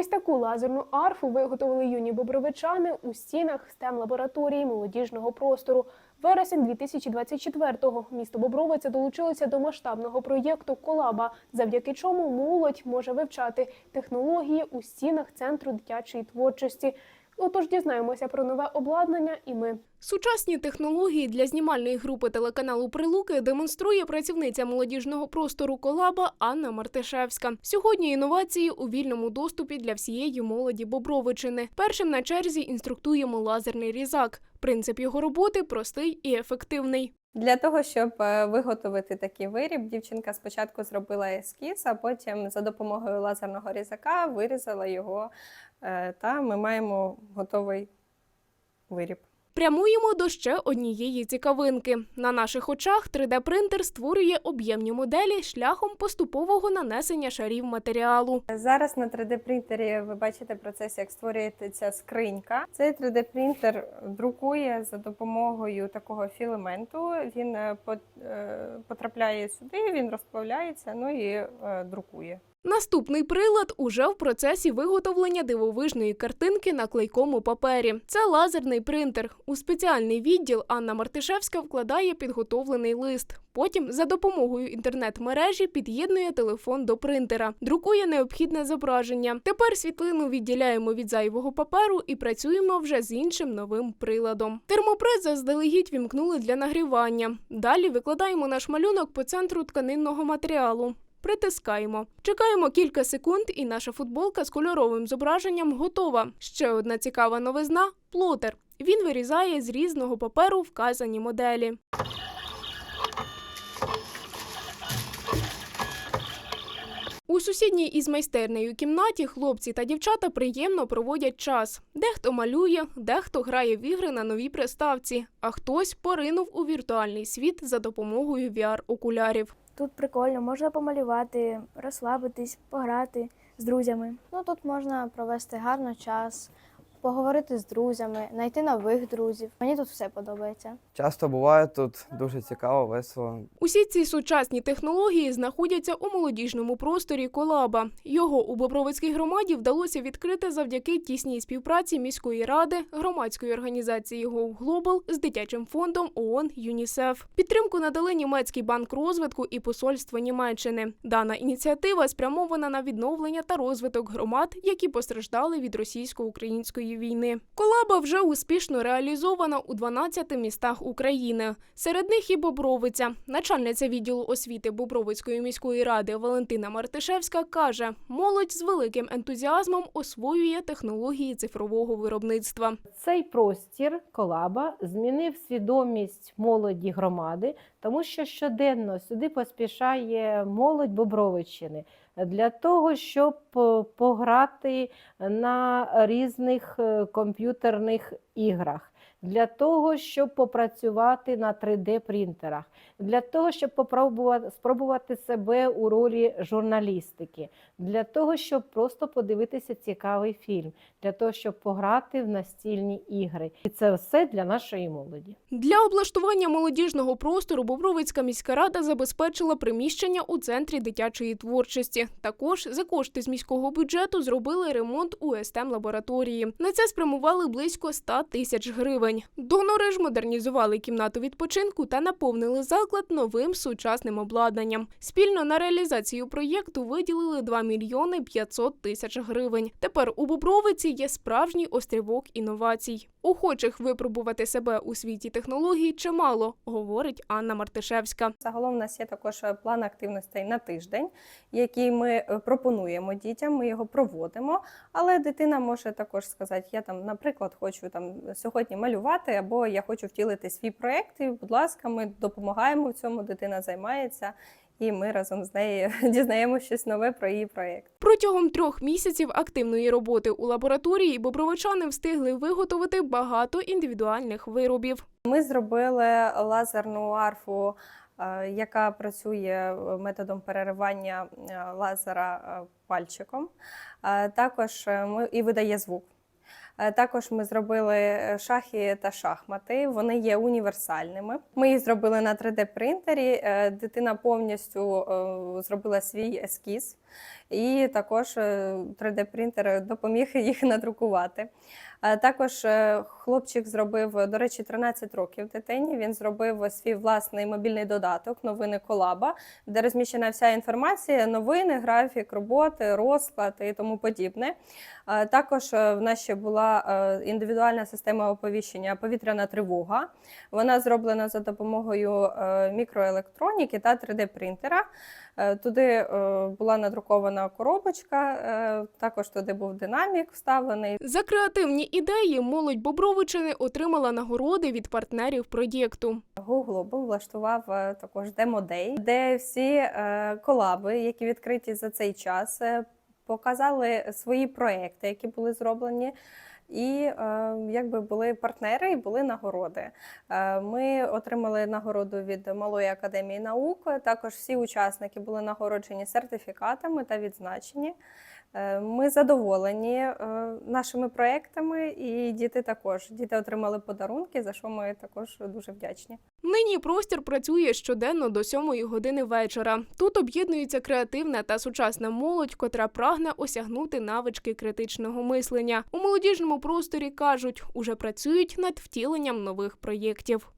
Ось таку лазерну арфу виготовили юні бобровичани у стінах STEM лабораторії молодіжного простору. Вересень 2024-го місто Бобровиця долучилося до масштабного проєкту Колаба, завдяки чому молодь може вивчати технології у стінах центру дитячої творчості. Отож дізнаємося про нове обладнання, і ми Сучасні технології для знімальної групи телеканалу Прилуки демонструє працівниця молодіжного простору Колаба Анна Мартишевська. Сьогодні інновації у вільному доступі для всієї молоді Бобровичини. Першим на черзі інструктуємо лазерний різак. Принцип його роботи простий і ефективний. Для того, щоб е, виготовити такий виріб, дівчинка спочатку зробила ескіз, а потім за допомогою лазерного різака вирізала його, та ми маємо готовий виріб. Прямуємо до ще однієї цікавинки. На наших очах 3D-принтер створює об'ємні моделі шляхом поступового нанесення шарів матеріалу. Зараз на 3D-принтері ви бачите процес, як створюється ця скринька. Цей 3D-принтер друкує за допомогою такого філаменту. Він е, е, потрапляє сюди, він розплавляється, ну і е, друкує. Наступний прилад уже в процесі виготовлення дивовижної картинки на клейкому папері. Це лазерний принтер. У спеціальний відділ Анна Мартишевська вкладає підготовлений лист. Потім за допомогою інтернет-мережі під'єднує телефон до принтера, друкує необхідне зображення. Тепер світлину відділяємо від зайвого паперу і працюємо вже з іншим новим приладом. Термопрес заздалегідь вімкнули для нагрівання. Далі викладаємо наш малюнок по центру тканинного матеріалу. Притискаємо. Чекаємо кілька секунд, і наша футболка з кольоровим зображенням готова. Ще одна цікава новизна плотер. Він вирізає з різного паперу вказані моделі. У сусідній із майстернею кімнаті хлопці та дівчата приємно проводять час. Дехто малює, дехто грає в ігри на новій приставці, а хтось поринув у віртуальний світ за допомогою VR-окулярів. Тут прикольно, можна помалювати, розслабитись, пограти з друзями. Ну тут можна провести гарно час, поговорити з друзями, знайти нових друзів. Мені тут все подобається. Часто буває тут дуже цікаво, весело. Усі ці сучасні технології знаходяться у молодіжному просторі Колаба. Його у Бобровицькій громаді вдалося відкрити завдяки тісній співпраці міської ради, громадської організації Go Global з дитячим фондом ООН ЮНІСЕФ. Підтримку надали німецький банк розвитку і посольство Німеччини. Дана ініціатива спрямована на відновлення та розвиток громад, які постраждали від російсько-української війни. Колаба вже успішно реалізована у 12 містах України. Серед них і Бобровиця. Начальниця відділу освіти Бобровицької міської ради Валентина Мартишевська каже: молодь з великим ентузіазмом освоює технології цифрового виробництва. Цей простір колаба змінив свідомість молоді громади, тому що щоденно сюди поспішає молодь Бобровичини для того, щоб е, пограти на різних е, комп'ютерних іграх. Для того, щоб попрацювати на 3D-принтерах, для того, щоб попробувати спробувати себе у ролі журналістики, для того, щоб просто подивитися цікавий фільм, для того, щоб пограти в настільні ігри. І це все для нашої молоді. Для облаштування молодіжного простору Бобровицька міська рада забезпечила приміщення у центрі дитячої творчості. Також за кошти з міського бюджету зробили ремонт у СТЕМ лабораторії. На це спрямували близько 100 тисяч гривень. Донори ж модернізували кімнату відпочинку та наповнили заклад новим сучасним обладнанням. Спільно на реалізацію проєкту виділили 2 мільйони 500 тисяч гривень. Тепер у Бобровиці є справжній острівок інновацій. Охочих випробувати себе у світі технологій чимало, говорить Анна Мартишевська. Загалом у нас є також е, план активностей на тиждень, який ми е, пропонуємо дітям. Ми його проводимо. Але дитина може також сказати: я там, наприклад, хочу там сьогодні малювати, або я хочу втілити свій проєкт. І, будь ласка, ми допомагаємо в цьому. Дитина займається, і ми разом з нею дізнаємося щось нове про її проєкт. Протягом трьох місяців активної роботи у лабораторії бобровичани встигли виготовити багато індивідуальних виробів. Ми зробили лазерну арфу, е, яка працює методом переривання е, лазера е, пальчиком. Е, Також е, ми і видає звук. Е, Також ми зробили е, шахи та шахмати. Вони є універсальними. Ми їх зробили на 3D-принтері. Е, Дитина повністю зробила свій ескіз, і також е, 3D-принтер допоміг їх надрукувати. Е, Також е, хлопчик зробив, до речі, 13 років дитині. Він зробив свій власний мобільний додаток новини Колаба, де розміщена вся інформація, новини, графік роботи, розклад і тому подібне. Е, Також е, в нас ще була е, індивідуальна система оповіщення повітряна тривога. Вона зроблена за допомогою е, мікроелектроніки та 3D-принтера. Е, Туди е, була надрукована коробочка, е, також туди був динамік вставлений. За креативні ідеї молодь Бобровичини отримала нагороди від партнерів проєкту. Google був влаштував е, також демо-дей, де всі е, колаби, які відкриті за цей час, показали свої проекти, які були зроблені. І е, якби були партнери і були нагороди. Е, ми отримали нагороду від Малої академії наук. Також всі учасники були нагороджені сертифікатами та відзначені. Е, Ми задоволені е, нашими проектами, і діти також. Діти отримали подарунки, за що ми також дуже вдячні. Нині простір працює щоденно до сьомої години вечора. Тут об'єднується креативна та сучасна молодь, котра прагне осягнути навички критичного мислення. У молодіжному просторі кажуть, уже працюють над втіленням нових проєктів.